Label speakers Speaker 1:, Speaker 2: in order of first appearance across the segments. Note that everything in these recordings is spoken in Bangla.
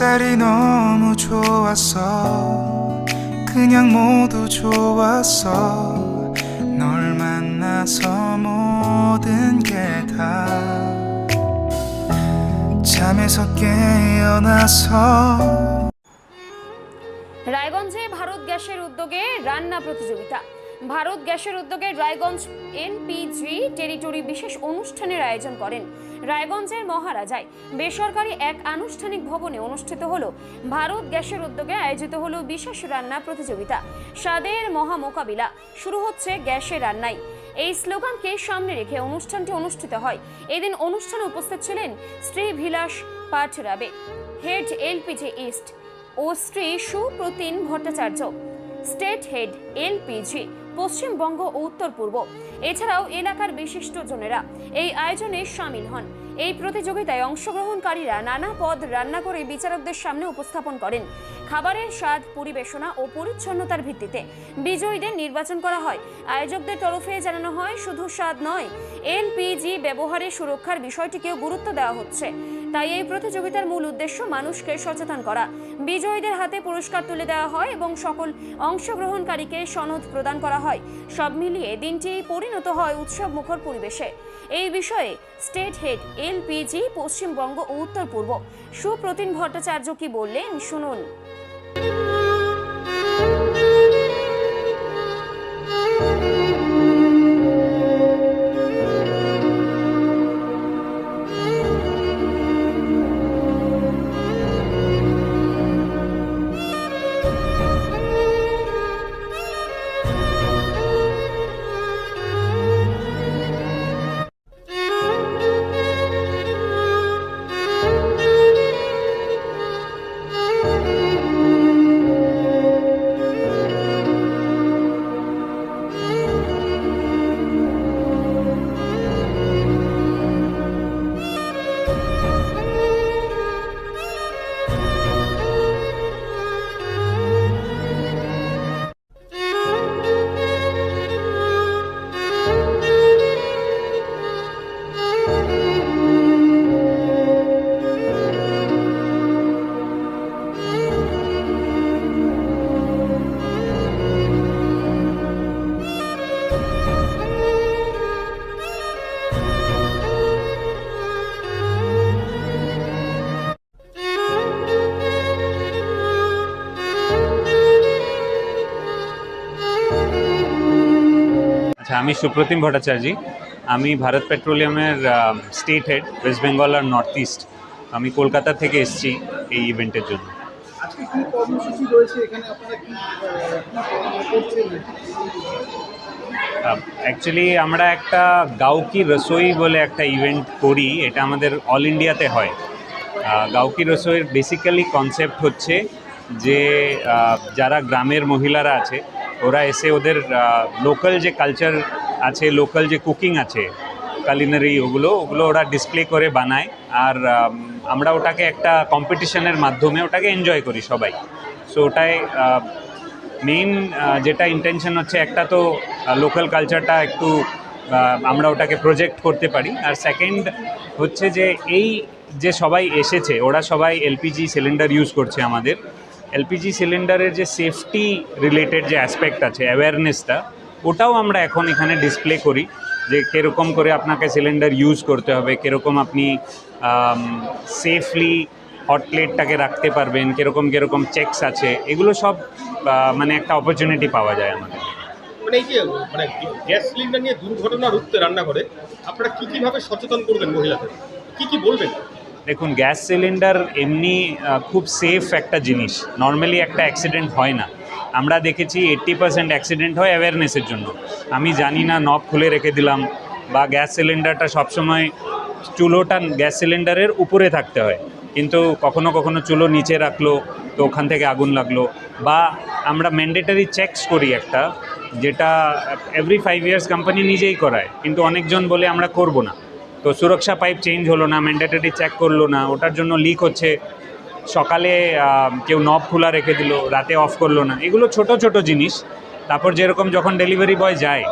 Speaker 1: 햇살이 너무 좋았어 그냥 모두 좋았어 널 만나서 모든 게 다 잠에서 깨어나서
Speaker 2: রায়গঞ্জে ভারত গ্যাসের উদ্যোগে রান্না প্রতিযোগিতা ভারত গ্যাসের উদ্যোগে রায়গঞ্জ এনপিজি টেরিটরি বিশেষ অনুষ্ঠানের আয়োজন করেন। রায়গঞ্জের মহারাজায় বেসরকারি এক আনুষ্ঠানিক ভবনে অনুষ্ঠিত হলো। ভারত গ্যাসের উদ্যোগে আয়োজিত হলো বিশেষ রান্না প্রতিযোগিতা। স্বাদের মহা মোকাবিলা শুরু হচ্ছে গ্যাসে রান্নায়। এই স্লোগানকে সামনে রেখে অনুষ্ঠানটি অনুষ্ঠিত হয়। এদিন অনুষ্ঠানে উপস্থিত ছিলেন Shrivilas Pathrabe, head LPG east ও Shri Supratin Bhattacharya, state head LPG Paschimbanga ও উত্তর পূর্ব এছাড়াও এলাকার বিশিষ্টজনেরা এই আয়োজনে সামিল হন। এই প্রতিযোগিতায় অংশগ্রহণকারীরা নানা পদ রান্না করে বিচারকদের সামনে উপস্থাপন করেন। খাবারের স্বাদ, পরিবেশনা ও পরিচ্ছন্নতার ভিত্তিতে বিজয়ীদের নির্বাচন করা হয়। আয়োজকদের তরফে জানানো হয়, শুধু স্বাদ নয় এলপিজি ব্যবহারে সুরক্ষার বিষয়টিকেও গুরুত্ব দেওয়া হচ্ছে। তাই এই প্রতিযোগিতার মূল উদ্দেশ্য মানুষকে সচেতন করা। বিজয়ীদের হাতে পুরস্কার তুলে দেওয়া হয় এবং সকল অংশগ্রহণকারীকে সনদ প্রদান করা হয়। সব মিলিয়ে দিনটি পরিণত হয় উৎসব মুখর পরিবেশে। এই বিষয়ে স্টেট হেড এলপিজি পশ্চিমবঙ্গ ও উত্তর পূর্ব। সুপ্রতিন ভট্টাচার্য কি বললেন? শুনুন।
Speaker 3: Thank you. আমি সুপ্রতিম ভট্টাচার্য। আমি ভারত পেট্রোলিয়ামের স্টেট হেড ওয়েস্ট বেঙ্গল আর নর্থ ইস্ট আমি কলকাতা থেকে এসেছি এই ইভেন্টের জন্য। অ্যাকচুয়ালি আমরা একটা গাউকি রসোই বলে একটা ইভেন্ট করি। এটা আমাদের অল ইন্ডিয়াতে হয়। গাউকি রসোইয়ের বেসিক্যালি কনসেপ্ট হচ্ছে যে যারা গ্রামের মহিলারা আছে ওরা এসে ওদের লোকাল যে কালচার আছে লোকাল যে কুকিং আছে কালিনারি ওগুলো ওগুলো ওরা ডিসপ্লে করে, বানায়। আর আমরা ওটাকে একটা কম্পিটিশনের মাধ্যমে ওটাকে এনজয় করি সবাই। সো ওটায় মেইন যেটা ইন্টেনশন হচ্ছে একটা তো লোকাল কালচারটা একটু আমরা ওটাকে প্রজেক্ট করতে পারি। আর সেকেন্ড হচ্ছে যে, এই যে সবাই এসেছে, ওরা সবাই এলপিজি সিলিন্ডার ইউজ করছে আমাদের। এলপিজি সিলিন্ডারের যে সেফটি রিলেটেড যে অ্যাসপেক্ট আছে অ্যাওয়ারনেসটা ওটাও আমরা এখন এখানে ডিসপ্লে করি যে কীরকম করে আপনাকে সিলিন্ডার ইউজ করতে হবে, কীরকম আপনি সেফলি হট প্লেটটাকে রাখতে পারবেন, কীরকম কীরকম চেকস আছে, এগুলো সব মানে একটা অপরচুনিটি পাওয়া যায় আমাদের।
Speaker 4: মানে এই যে মানে গ্যাস সিলিন্ডার নিয়ে দুর্ঘটনা রুখতে রান্না করে আপনারা কি কীভাবে সচেতন করবেন মহিলাদের? কি কি বলবেন?
Speaker 3: দেখুন, গ্যাস সিলিন্ডার এমনি খুব সেফ একটা জিনিস। নর্মালি একটা অ্যাক্সিডেন্ট হয় না। আমরা দেখেছি এইট্টি পার্সেন্ট অ্যাক্সিডেন্ট হয় অ্যাওয়ারনেসের জন্য। আমি জানি না নব খুলে রেখে দিলাম বা গ্যাস সিলিন্ডারটা সবসময় চুলোটা গ্যাস সিলিন্ডারের উপরে থাকতে হয়। কিন্তু কখনো কখনো চুলো নিচে রাখল, তো ওখান থেকে আগুন লাগল বা আমরা ম্যান্ডেটারি চেকস করি একটা, যেটা এভরি ফাইভ ইয়ার্স কোম্পানি নিজেই করায়। কিন্তু অনেকজন বলে আমরা করব না। তো সুরক্ষা পাইপ চেঞ্জ হলো না ম্যান্ডেটরি চেক করল না, ওটার জন্য লিক হচ্ছে। সকালে কেউ নব খোলা রেখে দিল, রাতে অফ করল না। এগুলো ছোট ছোট জিনিস। তারপর যেরকম যখন ডেলিভারি বয় যায়,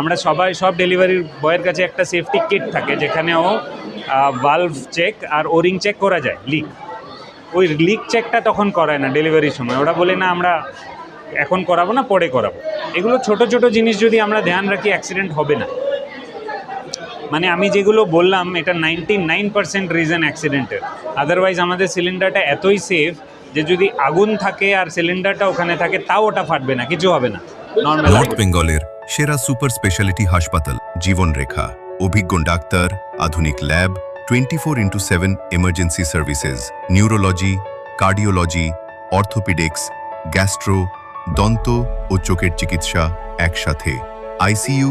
Speaker 3: আমরা সবাই, সব ডেলিভারি বয়ের কাছে একটা সেফটি কিট থাকে, যেখানে ও ভালভ চেক আর ওরিং চেক করা যায় লিক ওই লিক চেকটা তখন করায় না ডেলিভারির সময়। ওরা বলে, না, আমরা এখন করাবো না, পরে করাবো। এগুলো ছোট ছোট জিনিস যদি আমরা ধ্যান রাখি অ্যাক্সিডেন্ট হবে না। মানে আমি যেগুলো বললাম এটা নাইনটি নাইন পার্সেন্ট রিজন অ্যাক্সিডেন্টের আদারওয়াইজ আমাদের সিলিন্ডারটা এতই সেফ যে যদি আগুন থাকে আর সিলিন্ডারটা ওখানে থাকে তাও ওটা ফাটবে না কিছু হবে না।
Speaker 5: নর্থ বেঙ্গলের সেরা সুপার স্পেশালিটি হাসপাতাল জীবনরেখা অভিজ্ঞ ডাক্তার আধুনিক lab twenty four into seven emergency services neurology cardiology orthopaedics gastro দন্ত ও চোখের চিকিৎসা একসাথে। আইসিইউ